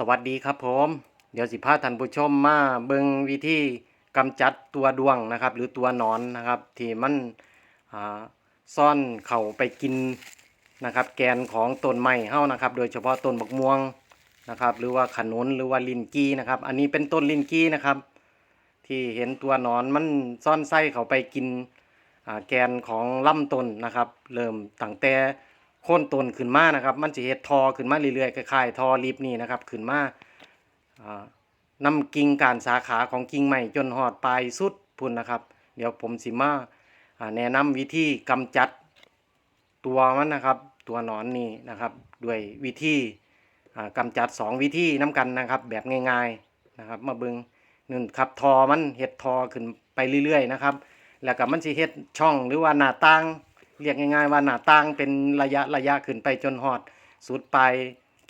สวัสดีครับผม เดี๋ยวสิพาท่านผู้ชมมาเบิงวิธีกำจัดตัวดวงนะครับ หรือตัวนอนนะครับ ที่มันซ่อนเข่าไปกินนะครับ แกนของต้นไม้เฮานะครับ โดยเฉพาะต้นบักม่วงนะครับ หรือว่าขนุนหรือว่าลินกี้นะครับ อันนี้เป็นต้นลินกี้นะครับ ที่เห็นตัวนอนมันซ่อนไส้เข้าไปกินแกนของลำต้นนะครับ เริ่มตั้งแต่ ค่นต้นขึ้นมานะครับ มันจะเฮ็ดทอขึ้นมาเรื่อยๆคล้ายๆทอลิฟนี่นะครับขึ้นมาอ่านำกิ่งการสาขาของกิ่งใหม่จนหอดปลายสุดพุ่นนะครับ เดี๋ยวผมสิมาอ่าแนะนำวิธีกำจัดตัวมันนะครับ ตัวหนอนนี่นะครับด้วยวิธีอ่ากำจัดสองวิธีน้กันนะครับ แบบง่ายๆนะครับ มาเบิงนึ่นครับทอมันเห็ดทอขึ้นไปเรื่อยๆนะครับ แล้วก็มันสิเฮ็ดช่องหรือว่าหน้าต่าง เรียกง่ายๆว่าหน้าต่างเป็นระยะระยะขึ้นไปจนหอด สุดปลาย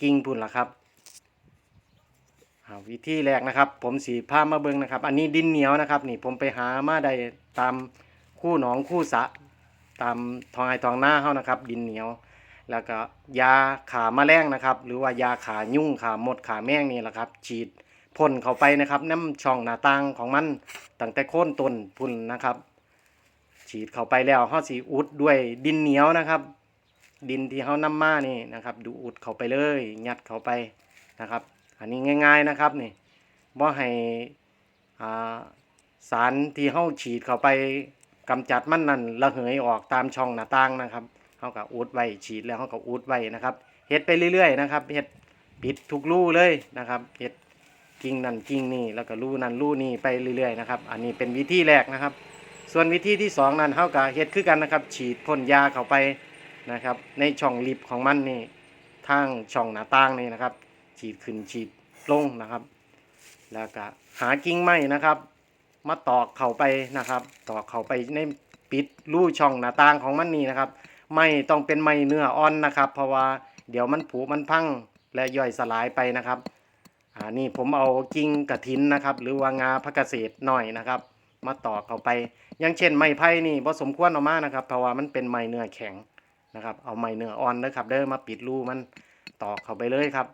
กิ่งพุ่นล่ะครับวิธีแรกนะครับ ผมสีผ้ามาเบิงนะครับ อันนี้ดินเหนียวนะครับ นี่ผมไปหามาได้ตามคู่หนองคู่สะ ตามทองไอทองหน้าเฮานะครับ ดินเหนียว แล้วก็ยาขาแมลงนะครับ หรือว่ายาขายุ่งขาหมดขาแมงนี่แหละครับ ฉีดพ่นเข้าไปนะครับน้ำช่องหน้าต่างของมันตั้งแต่โค่นต้นพุ่นนะครับ ฉีดเข้าไปแล้วเฮาสิอุดด้วยดินเหนียวนะครับ ดินที่เฮานำมานี่นะครับ ดูอุดเข้าไปเลยยัดเข้าไปนะครับ อันนี้ง่าย ๆนะครับนี่บ่ให้อ่าสารที่เฮาฉีดเข้าไปกำจัดมันนั่นระเหยออกตามช่องหน้าต่างนะครับเฮาก็อุดไว้ฉีดแล้วเฮาก็อุดไว้นะครับเฮ็ดไปเรื่อยๆนะครับเฮ็ดปิดทุกรูเลยนะครับเฮ็ดกิ่งนั่นกิ่งนี่แล้วก็รูนั่นรูนี่ไปเรื่อยๆนะครับ อันนี้เป็นวิธีแรกนะครับ ส่วนวิธีที่สองนั้นเท่ากับเฮ็ดคือกันนะครับ ฉีดพ่นยาเข้าไปนะครับ ในช่องลิฟของมันนี่ทางช่องหน้าต่างนี่นะครับ ฉีดขึ้นฉีดลงนะครับ แล้วก็หากิ่งไม้นะครับ มาตอกเข้าไปนะครับ ตอกเข้าไปในปิดรูช่องหน้าต่างของมันนี่นะครับ ไม่ต้องเป็นไม้เนื้ออ่อนนะครับ เพราะว่าเดี๋ยวมันผุมันพังและย่อยสลายไปนะครับอ่านี่ผมเอากิ่งกระถินนะครับ หรือว่างาพักเกษตรหน่อยนะครับ มาตอกเข้าไป อย่างเช่นไม้ไผ่นี่บ่สมควรเอามานะครับ เพราะว่ามันเป็นไม้เนื้อแข็งนะครับ เอาไม้เนื้ออ่อนเด้อครับเด้อมาปิดรูมันตอกเข้าไปเลยครับ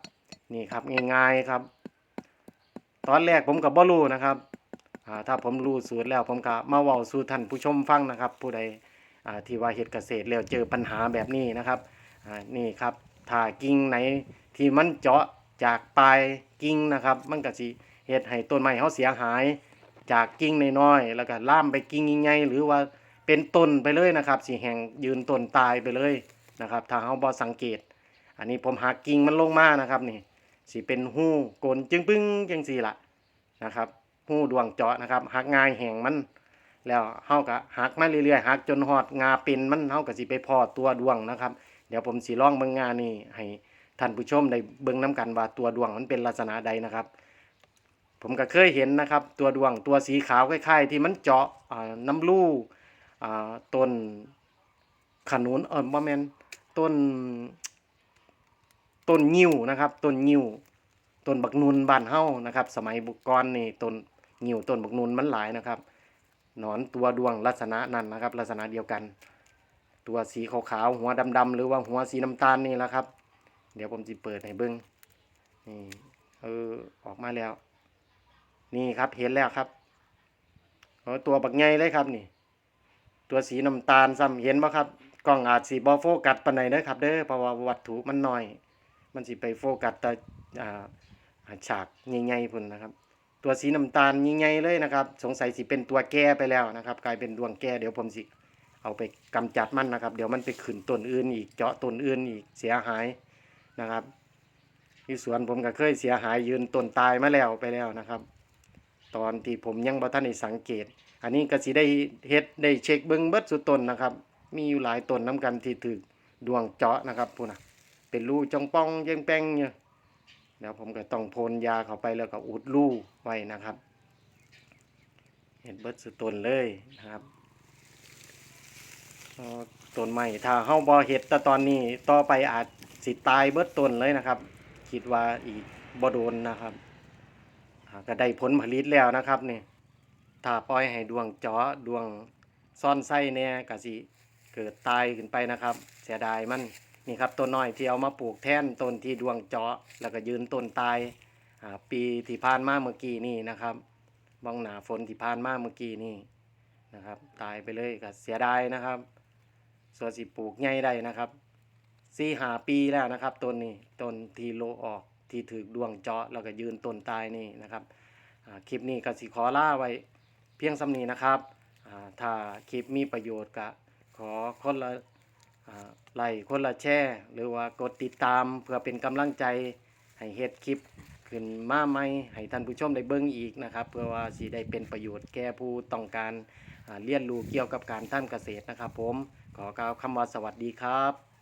นี่ครับง่ายๆครับ ตอนแรกผมกับบ่รู้นะครับถ้าผมรู้สูตรแล้วผมก็มาเว้าสู่ท่านผู้ชมฟังนะครับ ผู้ใดที่ว่าเฮ็ดเกษตรแล้วเจอปัญหาแบบนี้นะครับนี่ครับถ้ากิ่งไหนที่มันเจาะจากปลายกิ่งนะครับ มันก็สิเฮ็ดให้ต้นไม้เฮาเสียหาย จากกิ่งน้อยๆแล้วก็ล่ามไปกิ่งใหญ่ๆหรือว่าเป็นต้นไปเลยนะครับสิแห่งยืนต้นตายไปเลยนะครับถ้าเฮาบ่สังเกต อันนี้ผมหักกิ่งมันลงมานะครับนี่สิเป็นหู้กลนจึงปึ้งจังซี่ละนะครับหู้ดวงเจาะนะครับหักง่ายแห่งมัน แล้วเฮาก็หักมาเรื่อยๆหักจนฮอดงาเป็นมันเฮาก็สิไปพอตัวดวงนะครับ เดี๋ยวผมสิลองเบิ่งงานี่ให้ท่านผู้ชมได้เบิ่งนํกันว่าตัวดวงมันเป็นลักษณะใดนะครับ ผมก็เคยเห็นนะครับ ตัวดวงตัวสีขาวคล้ายๆ ที่มันเจาะน้ำลู่ต้นขนุนเออบ่แมนต้นต้นงิ้วนะครับต้นงิ้วต้นบักนุนบ้านเฮานะครับ สมัยบุกรนี่ต้นงิ้วต้นบักนุนมันหลายนะครับ หนอนตัวดวงลักษณะนั้นนะครับ ลักษณะเดียวกัน ตัวสีขาวๆหัวดำๆหรือว่าหัวสีน้ำตาลนี่แหละครับ เดี๋ยวผมจะเปิดให้เบิ้งนี่เออออกมาแล้ว นี่ครับเห็นแล้วครับตัวบักใหญ่เลยครับนี่ ตัวสีน้ำตาลซ้ำเห็นบ่ครับกล้องอาจสีบอโฟกัสปนใดเด้อครับเด้อเพราะว่าวัตถุมันน้อย มันสิไปโฟกัสแต่ฉากใหญ่ๆพุ่นนะครับ ตัวสีน้ำตาลใหญ่ๆเลยนะครับ สงสัยสิเป็นตัวแก่ไปแล้วนะครับ กลายเป็นดวงแก่เดี๋ยวผมสิเอาไปกำจัดมันนะครับ เดี๋ยวมันไปขึ้นต้นอื่นอีกเจาะต้นอื่นอีกเสียหายนะครับที่สวนผมก็เคยเสียหายยืนต้นตายมาแล้วไปแล้วนะครับ ตอนที่ผมยังบ่ทันได้สังเกต อันนี้ก็สิได้เฮ็ดได้เช็คเบิ่งเบิดสุดต้นนะครับ มีอยู่หลายต้นน้กันที่ถูกดวงเจาะนะครับพุ่นน่ะเป็นรูจองป้องแยงแป้งเนี่ยเดี๋ยวผมก็ต้องพ่นยาเข้าไปแล้วก็อุดรูไว้นะครับ เห็นเบิดสุดต้นเลยนะครับต้นใหม่ถ้าเฮาบ่เฮ็ดแต่ตอนนี้ต่อไปอาจสิตายเบิดต้นเลยนะครับ คิดว่าอีกบ่โดนนะครับ ก็ได้ผลผลิตแล้วนะครับนี่ถ้าปล่อยให้ดวงจาะดวงซ่อนไส้เนี่ยก็สิเกิดตายขึ้นไปนะครับ เสียดายมันนี่ครับต้นน้อยที่เอามาปลูกแทนต้นที่ดวงจาะแล้วก็ยืนต้นตายปีที่ผ่านมาเมื่อกี้นี่นะครับบ้องหนาฝนที่ผ่านมาเมื่อกี้นี่นะครับ ตายไปเลยก็เสียดายนะครับ ส่วนสิปลูกใหญ่ได้นะครับสี่หาปีแล้วนะครับต้นนี้ต้นทีโลออก ที่ถือดวงเจาะแล้วก็ยืนต้นตายนี่นะครับคลิปนี้ก็สิขอล่าไว้เพียงสำนีนะครับถ้าคลิปมีประโยชน์ก็ขอคนละไลค์คนละแชร์หรือว่ากดติดตามเพื่อเป็นกำลังใจให้เฮ็ดคลิปขึ้นมาใหม่ให้ท่านผู้ชมได้เบิ่งอีกนะครับ เพื่อว่าสิได้เป็นประโยชน์แก่ผู้ต้องการเรียนรู้เกี่ยวกับการทำเกษตรนะครับ ผมขอกล่าวคำว่าสวัสดีครับ